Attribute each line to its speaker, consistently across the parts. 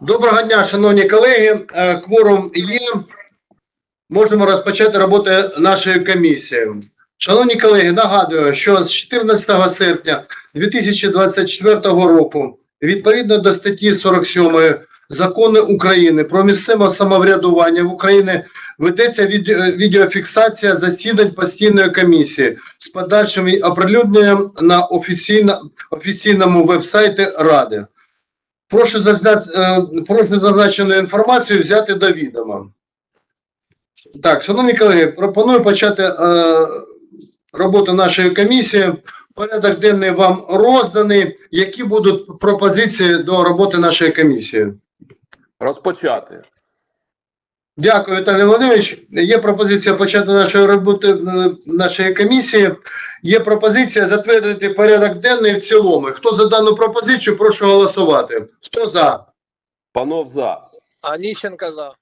Speaker 1: Доброго дня, шановні колеги. Е, Кворум є. Можемо розпочати роботу нашої комісії. Шановні колеги, нагадую, що з 14 серпня 2024 року, відповідно до статті 47 Закону України про місцеве самоврядування в Україні ведеться відеофіксація засідань постійної комісії з подальшим оприлюдненням на офіційно, офіційному вебсайті Ради. Прошу, е, прошу зазначену інформацію взяти до відома. Так, шановні колеги, пропоную почати е, роботу нашої комісії. Порядок денний вам розданий. Які будуть пропозиції до роботи нашої комісії?
Speaker 2: Розпочати.
Speaker 1: Дякую, Віталій Володимирович. Є пропозиція почати нашу роботу е, нашої комісії. Є пропозиція затвердити порядок денний в цілому. Хто за дану пропозицію, прошу голосувати. Хто за?
Speaker 2: Панов за.
Speaker 3: Аніщенка за.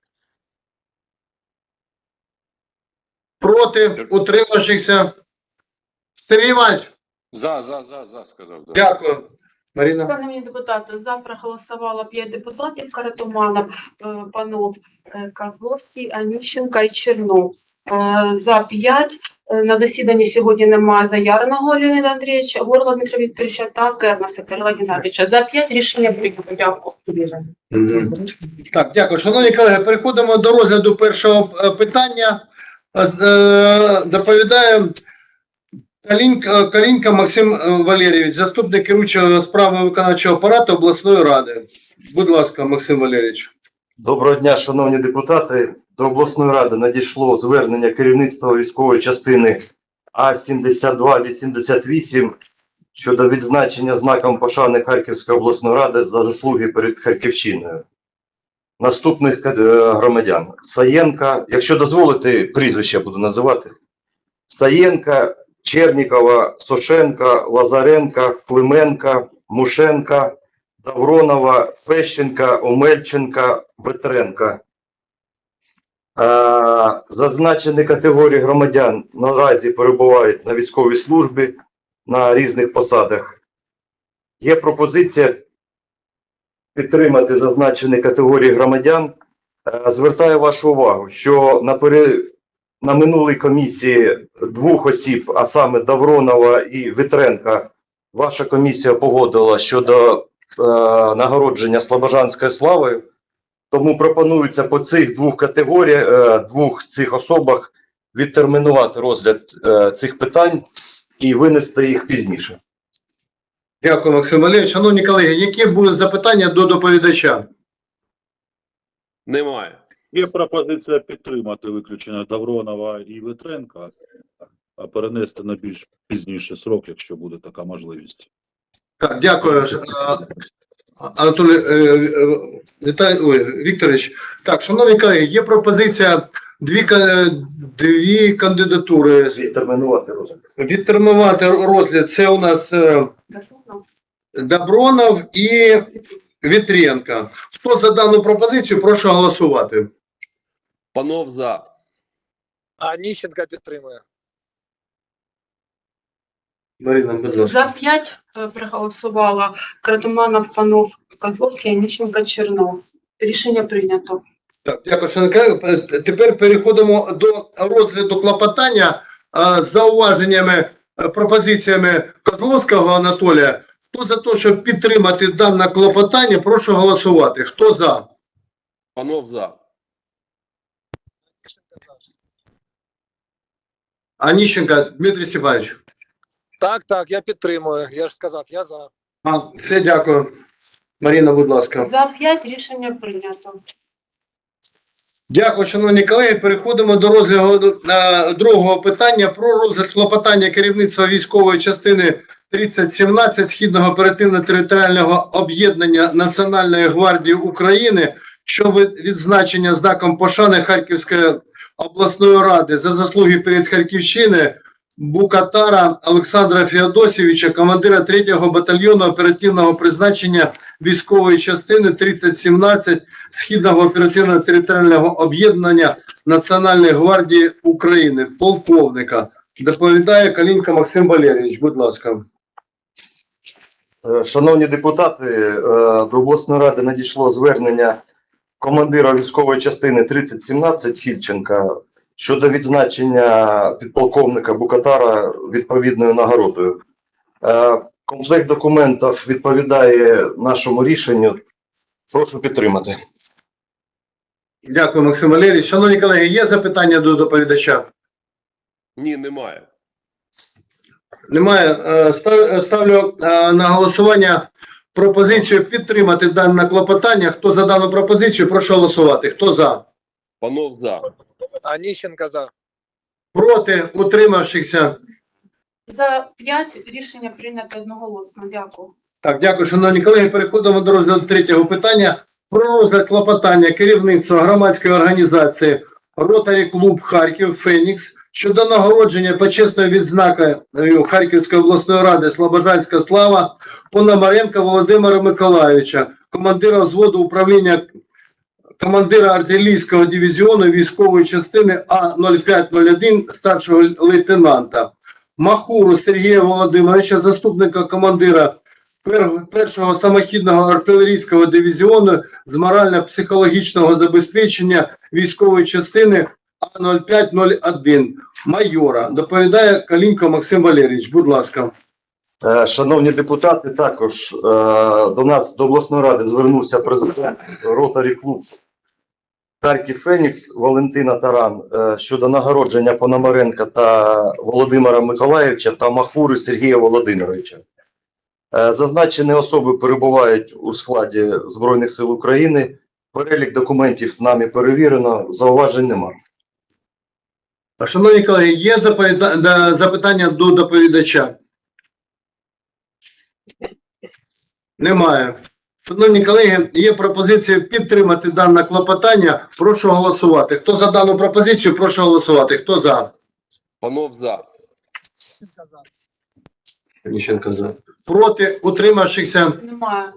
Speaker 1: Проти? Утримавшихся? Сергій Іванович,
Speaker 2: За, за, за, за, сказав. Да.
Speaker 1: дякую. Маріна.
Speaker 4: Шановні депутати, за проголосувало 5 депутатів Каратуманов, е, Панов, е, Козловський, Аніщенка і Чернов. Е, За 5. На засіданні сьогодні немає Заярного Леоніда Андрійовича, Горла Дмитра Вікторовича та Кернеса Кирила Геннадійовича. За 5 рішення прийнято. Дякую.
Speaker 1: Так, дякую. Шановні колеги, переходимо до розгляду першого е, питання. Е, е, Доповідає Калінка, Калінка Максим е, Валерійович, заступник керуючого справами виконавчого апарату обласної ради. Будь ласка, Максим Валерійович.
Speaker 5: Доброго дня, шановні депутати. До обласної ради надійшло звернення керівництва військової частини А-7288 щодо відзначення знаком пошани Харківської обласної ради за заслуги перед Харківщиною. Наступних е, громадян. Саєнка, якщо дозволите, прізвище буду називати. Саєнка, Чернікова, Сошенка, Лазаренка, Клименка, Мушенка, Давронова, Фещенка, Омельченка, Ветренка. Зазначені категорії громадян наразі перебувають на військовій службі на різних посадах. Є пропозиція підтримати зазначені категорії громадян. Е, Звертаю вашу увагу, що на, пере... на минулій комісії двох осіб, а саме Давронова і Вітренка, ваша комісія погодила щодо е, нагородження Слобожанською славою. Тому пропонується по цих двох категоріях, е, двох цих особах відтермінувати розгляд е, цих питань і винести їх пізніше.
Speaker 1: Дякую, Максим Валерійович. Шановні колеги, які будуть запитання до доповідача?
Speaker 2: Немає.
Speaker 6: Є пропозиція підтримати виключення Давронова і Витренка, а перенести на більш пізніший срок, якщо буде така можливість.
Speaker 1: Так, дякую, е, Анатолій е, е, Віталій ой, Вікторович. Так, шановні колеги, є пропозиція дві, дві кандидатури
Speaker 5: Відтермінувати розгляд.
Speaker 1: відтермінувати розгляд. Це у нас е, Добронов і Вітренко. Хто за дану пропозицію, прошу голосувати.
Speaker 2: Панов за.
Speaker 3: Аніщенка підтримує.
Speaker 1: Марина, будь ласка.
Speaker 4: За 5 проголосувало Каратуманов, Панов, Козловський, Аніщенка, Чернов. Рішення прийнято.
Speaker 1: Так, дякую, шановні колеги. Е, Тепер переходимо до розгляду клопотання е, з зауваженнями, е, пропозиціями Козловського Анатолія. Хто за те, щоб підтримати дане клопотання, прошу голосувати. Хто за?
Speaker 2: Панов за.
Speaker 1: Аніщенка Дмитрий Степанович.
Speaker 3: Так, так, я підтримую. Я ж сказав, я за.
Speaker 1: А, все, дякую. Маріна, будь ласка.
Speaker 4: За 5 рішення прийнято.
Speaker 1: Дякую, шановні колеги. Переходимо до розгляду е, другого питання про розгляд клопотання керівництва військової частини 3017 Східного оперативно-територіального об'єднання Національної гвардії України що від- відзначення знаком пошани Харківської обласної ради за заслуги перед Харківщини Букатара Олександра Феодосійовича, командира 3-го батальйону оперативного призначення військової частини 3017 Східного оперативно-територіального об'єднання Національної гвардії України, полковника. Доповідає Калінка Максим Валерійович, будь ласка.
Speaker 5: Е, Шановні депутати, е, до обласної ради надійшло звернення командира військової частини 3017 Хільченка щодо відзначення підполковника Букатара відповідною нагородою. Е, Комплект документів відповідає нашому рішенню. Прошу підтримати.
Speaker 1: Дякую, Максим Валерійович. Шановні колеги, є запитання до доповідача?
Speaker 2: Ні, немає.
Speaker 1: Немає. Е, Ставлю е, на голосування пропозицію підтримати дане клопотання. Хто за дану пропозицію, прошу голосувати. Хто за?
Speaker 2: Панов за.
Speaker 3: Аніщенко за.
Speaker 1: Проти, утримавшихся.
Speaker 4: За 5 рішення прийнято одноголосно. Дякую.
Speaker 1: Так, дякую, шановні колеги. Переходимо до розгляду третього питання. Про розгляд клопотання керівництва громадської організації Ротарі Клуб Харків Фенікс щодо нагородження почесною відзнакою Харківської обласної ради Слобожанська слава Пономаренка Володимира Миколайовича, командира взводу управління командира артилерійського дивізіону військової частини А0501 старшого лейтенанта. Махуру Сергія Володимировича, заступника командира першого самохідного артилерійського дивізіону з морально-психологічного забезпечення військової частини А0501 майора. Доповідає Калінко Максим Валерійович. Будь ласка.
Speaker 5: Е, Шановні депутати, також е, до нас до обласної ради звернувся президент Ротарі Клуб Харків Фенікс Валентина Таран е, щодо нагородження Пономаренка та Володимира Миколаївича та Махури Сергія Володимировича. Е, Зазначені особи перебувають у складі Збройних сил України. Перелік документів нами перевірено, зауважень немає.
Speaker 1: Шановні колеги, є запитання до доповідача? Немає. Шановні колеги, є пропозиція підтримати дане клопотання. Прошу голосувати. Хто за дану пропозицію, прошу голосувати. Хто за?
Speaker 2: Панов за.
Speaker 1: Ніщенко за. Проти, утримавшихся.
Speaker 4: Немає.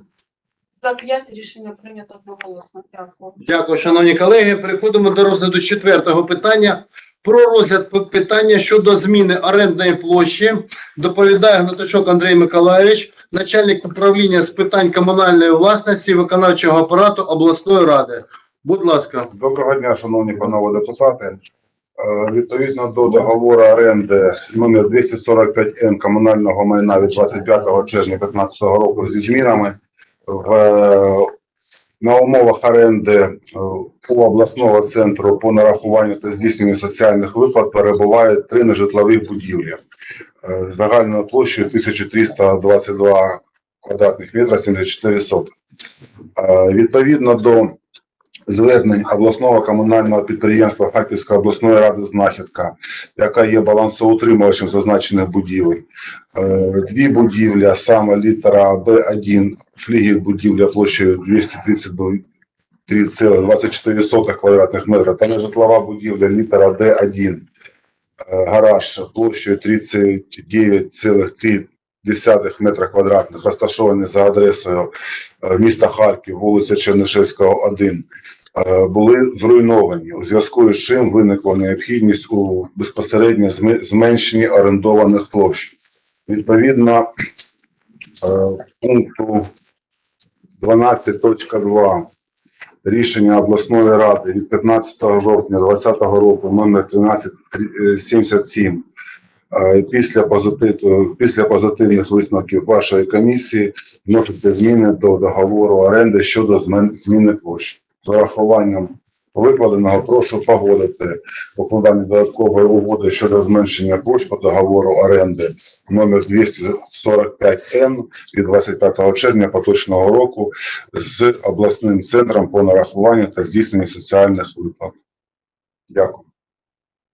Speaker 4: За 5 рішення прийнято одноголосно. Дякую.
Speaker 1: Дякую, шановні колеги. Переходимо до розгляду четвертого питання. Про розгляд питання щодо зміни орендної площі доповідає Гнаточок Андрій Миколайович, начальник управління з питань комунальної власності виконавчого апарату обласної ради. Будь ласка.
Speaker 7: Доброго дня, шановні панове депутати. Е, Відповідно до договору оренди номер 245Н комунального майна від 25 червня 2015 року зі змінами в, е, на умовах оренди е, у обласного центру по нарахуванню та здійсненню соціальних виплат перебувають три нежитлових будівлі е, з загальною площею 1322 квадратних метра 74 сотих. Е, Відповідно до звернень обласного комунального підприємства Харківської обласної ради знахідка, яка є балансоутримувачем зазначених будівель. Дві будівлі, саме літера Б1, флігель будівля площею 232,24 квадратних метра та нежитлова будівля літера Д1, е, гараж площею 39,3 метра квадратних, розташований за адресою е, міста Харків, вулиця Чернишевського, 1, е, були зруйновані, у зв'язку з чим виникла необхідність у безпосередньо зменшенні орендованих площ. Відповідно пункту 12.2 рішення обласної ради від 15 жовтня 2020 року номер 1377 е, після позитиву, після позитивних висновків вашої комісії вносити зміни до договору оренди щодо зміни площі. З урахуванням викладеного прошу погодити укладання додаткової угоди щодо зменшення площ по договору оренди номер 245Н від 25 червня поточного року з обласним центром по нарахуванню та здійсненню соціальних виплат. Дякую.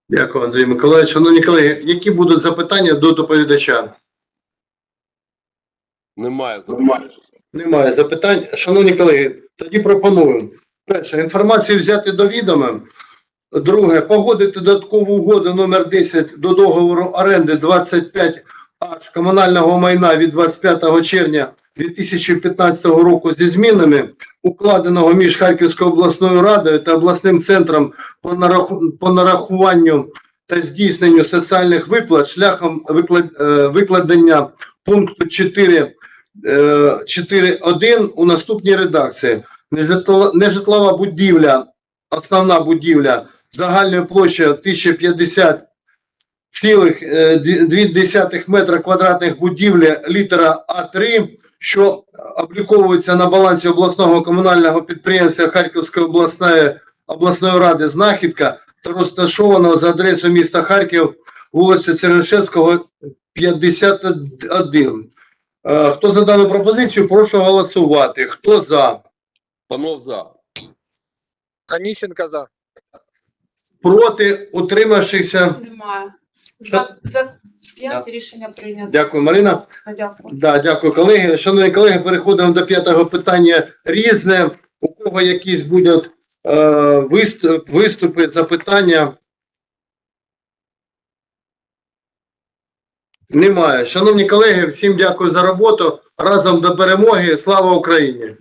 Speaker 1: Дякую, Андрій Миколаївич. Шановні колеги, які будуть запитання до доповідача?
Speaker 2: Немає запитань.
Speaker 1: Немає запитань. Шановні колеги, тоді пропоную. Перше, інформацію взяти до відома. Друге, погодити додаткову угоду номер 10 до договору оренди 25 аж комунального майна від 25 червня 2015 року зі змінами, укладеного між Харківською обласною радою та обласним центром по нараху- по нарахуванню та здійсненню соціальних виплат шляхом е, викладення пункту 4 е, 4.1 у наступній редакції. Нежитлова, будівля, основна будівля загальною площею 1050,2 метра квадратних будівлі літера А3, що обліковується на балансі обласного комунального підприємства Харківської обласної, обласної ради «Знахідка» та розташованого за адресою міста Харків, вулиця Чернишевського, 51. Е, Хто за дану пропозицію, прошу голосувати. Хто за?
Speaker 2: Панов за.
Speaker 3: Аніщенко за.
Speaker 1: Проти, утримавшихся.
Speaker 4: Немає. За, за 5 рішення прийнято.
Speaker 1: Дякую, Марина.
Speaker 4: Дякую.
Speaker 1: Да, дякую, колеги. Шановні колеги, переходимо до п'ятого питання різне. У кого якісь будуть е, виступ, виступи, запитання? Немає. Шановні колеги, всім дякую за роботу. Разом до перемоги. Слава Україні!